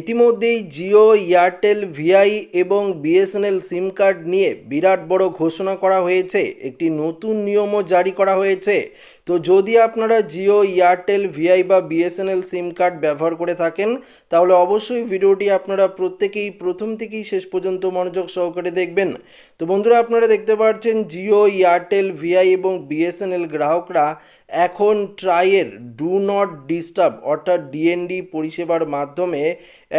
ইতিমধ্যেই জিও, এয়ারটেল, ভিআই এবং বিএসএনএল সিম কার্ড নিয়ে বিরাট বড় ঘোষণা করা হয়েছে। একটি নতুন নিয়মও জারি করা হয়েছে। তো যদি আপনারা জিও এয়ারটেল ভিআই বা বিএসএনএল সিম কার্ড ব্যবহার করে থাকেন, তাহলে অবশ্যই ভিডিওটি আপনারা প্রত্যেকেই প্রথম থেকেই শেষ পর্যন্ত মনোযোগ সহকারে দেখবেন। তো বন্ধুরা, আপনারা দেখতে পাচ্ছেন জিও এয়ারটেল ভিআই এবং বিএসএনএল গ্রাহকরা এখন ট্রাইয়ের ডু নট ডিস্টার্ব অর্থাৎ ডিএনডি পরিষেবার মাধ্যমে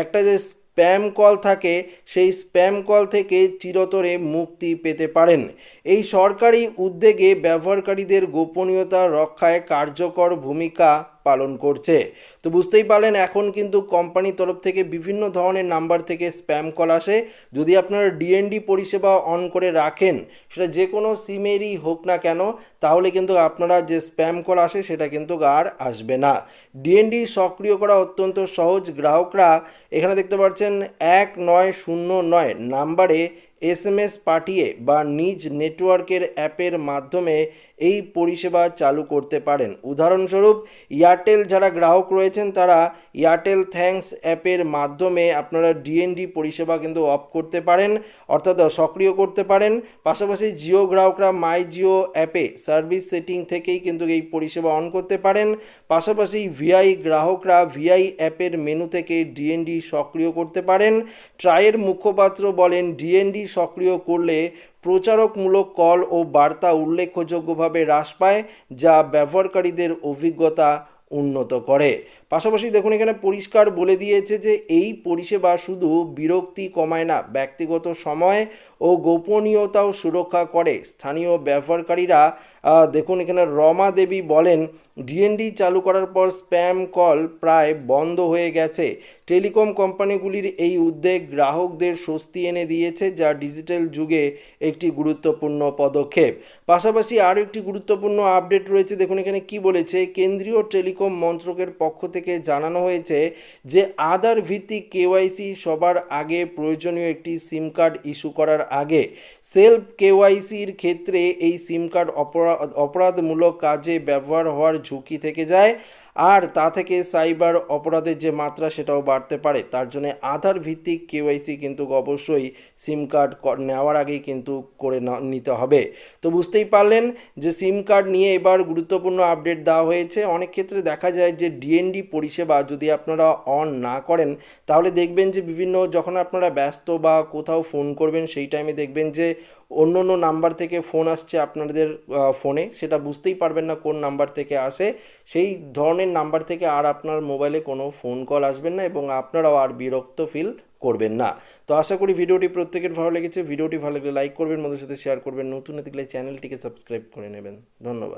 একটা যে স্প্যাম কল থাকে, সেই স্প্যাম কল থেকে চিরতরে মুক্তি পেতে পারেন। এই সরকারি উদ্যোগে ব্যবহারকারীদের গোপনীয়তা রক্ষায় কার্যকর ভূমিকা পালন করছে। তো বুঝতেই পারলেন, এখন কিন্তু কোম্পানির তরফ থেকে বিভিন্ন ধরনের নাম্বার থেকে স্প্যাম কল আসে। যদি আপনারা ডিএনডি পরিষেবা অন করে রাখেন, সেটা যে কোনো সিমেরই হোক না কেন, তাহলে কিন্তু আপনারা যে স্প্যাম কল আসে, সেটা কিন্তু আর আসবে না। ডিএনডি সক্রিয় করা অত্যন্ত সহজ। গ্রাহকরা এখানে দেখতে পাচ্ছেন, এক নয় শূন্য নয় নাম্বারে এসএমএস পাঠিয়ে বা নিজ নেটওয়ার্কের অ্যাপের মাধ্যমে এই পরিষেবা চালু করতে পারেন। উদাহরণস্বরূপ এয়ারটেল যারা গ্রাহক রয়েছেন, তারা এয়ারটেল থ্যাঙ্কস অ্যাপের মাধ্যমে আপনারা ডিএনডি পরিষেবা কিন্তু অফ করতে পারেন, অর্থাৎ সক্রিয় করতে পারেন। পাশাপাশি জিও গ্রাহকরা মাই জিও অ্যাপে সার্ভিস সেটিং থেকেই কিন্তু এই পরিষেবা অন করতে পারেন। পাশাপাশি ভিআই গ্রাহকরা ভিআই অ্যাপের মেনু থেকে ডিএনডি সক্রিয় করতে পারেন। ট্রায়ের মুখপাত্র বলেন ডিএনডি সক্রিয় করলে প্রচারকমূলক কল ও বার্তা উল্লেখযোগ্যভাবে হ্রাস পায়, যা ব্যবহারকারীদের অভিজ্ঞতা উন্নত করে। পাশাপাশি দেখুন, এখানে পরিষ্কার বলে দিয়েছে যে এই পরিষেবা শুধু বিরক্তি কমায় না, ব্যক্তিগত সময় ও গোপনীয়তাও সুরক্ষা করে। স্থানীয় ব্যবহারকারীরা দেখুন, এখানে রমা দেবী বলেন ডিএনডি চালু করার পর স্প্যাম কল প্রায় বন্ধ হয়ে গেছে। টেলিকম কোম্পানিগুলির এই উদ্যোগ গ্রাহকদের স্বস্তি এনে দিয়েছে, যা ডিজিটাল যুগে একটি গুরুত্বপূর্ণ পদক্ষেপ। পাশাপাশি আরও একটি গুরুত্বপূর্ণ আপডেট রয়েছে, দেখুন এখানে কি বলেছে। কেন্দ্রীয় টেলিকম মন্ত্রকের পক্ষ থেকে জানানো হয়েছে যে, আধার ভিত্তিক কেওয়াইসি সবার আগে প্রয়োজনীয় একটি সিম কার্ড ইস্যু করার আগে সেলফ কেওয়াইসির ক্ষেত্রে এই সিম কার্ড অপরাধ অপরাধমূলক কাজে ব্যবহার হওয়ার ঝুঁকি থেকে যায় আর তা থেকে সাইবার অপরাধের যে মাত্রা সেটাও বাড়তে পারে। তার জন্য আধার ভিত্তিক কেওয়াইসি কিন্তু অবশ্যই সিম কার্ড নেওয়ার আগেই কিন্তু করে নিতে হবে। তো বুঝতেই পারলেন যে সিম কার্ড নিয়ে এবার গুরুত্বপূর্ণ আপডেট দেওয়া হয়েছে। অনেক ক্ষেত্রে দেখা যায় যে ডিএনডি পরিষেবা যদি আপনারা অন না করেন, তাহলে দেখবেন যে বিভিন্ন যখন আপনারা ব্যস্ত বা কোথাও ফোন করবেন, সেই টাইমে দেখবেন যে অন্য অন্য নাম্বার থেকে ফোন আসছে আপনাদের ফোনে। সেটা বুঝতেই পারবেন না কোন নাম্বার থেকে আসে। সেই ধরনের নাম্বার থেকে আর আপনার মোবাইলে কোনো ফোন কল আসবেন না এবং আপনারাও আর বিরক্ত ফিল করবেন না। তো আশা করি ভিডিওটি প্রত্যেকের ভালো লেগেছে। ভিডিওটি ভালো লাগলে লাইক করবেন, বন্ধুদের সাথে শেয়ার করবেন। নতুন দেখলে চ্যানেলটিকে সাবস্ক্রাইব করে নেবেন। ধন্যবাদ।